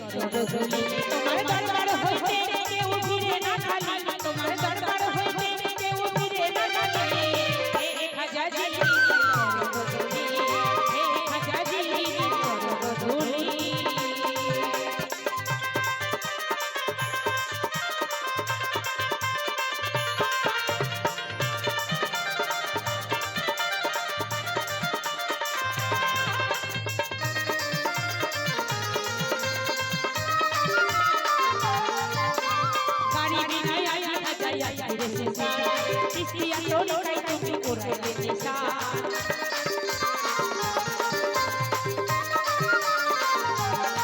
তোমার रे निशा इसकी अंडोली काई तुम को रे निशा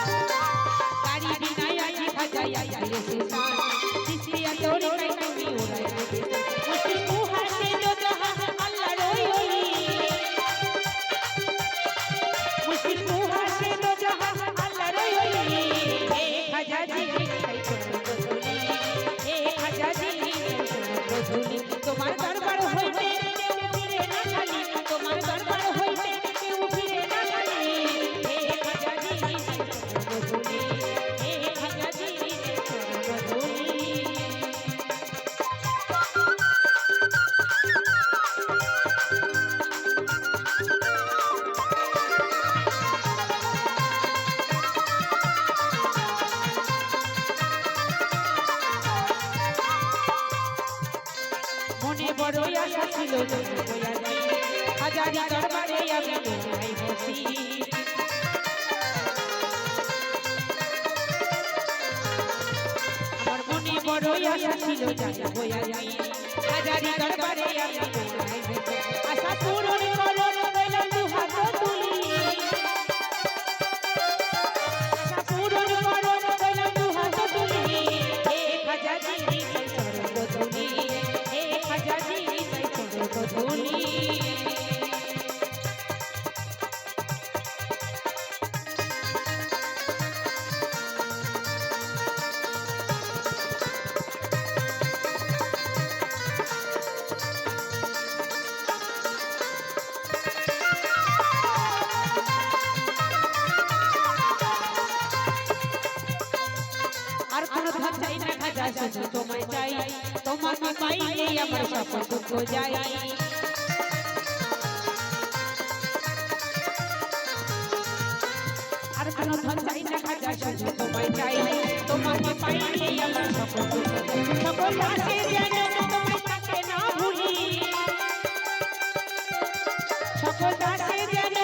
गाड़ी बिना आई भजाया रे निशा মনে বড় আশা ছিল হাজারি দরবারে আমি বসি আমার মনে বড় আশা ছিল হাজারি দরবারে আমি বসি মুনি চাই শুধু তোমায় চাই। তোমাকে পাইলে আমার সব দুঃখ যাই আর কোনো ধন চাই না খাজা শুধু তোমায় চাই। তোমাকে পাইলে আমার সব দুঃখ সকল দাসে যেন তোমায় থাকে না ভুলি। সকল দাসে যেন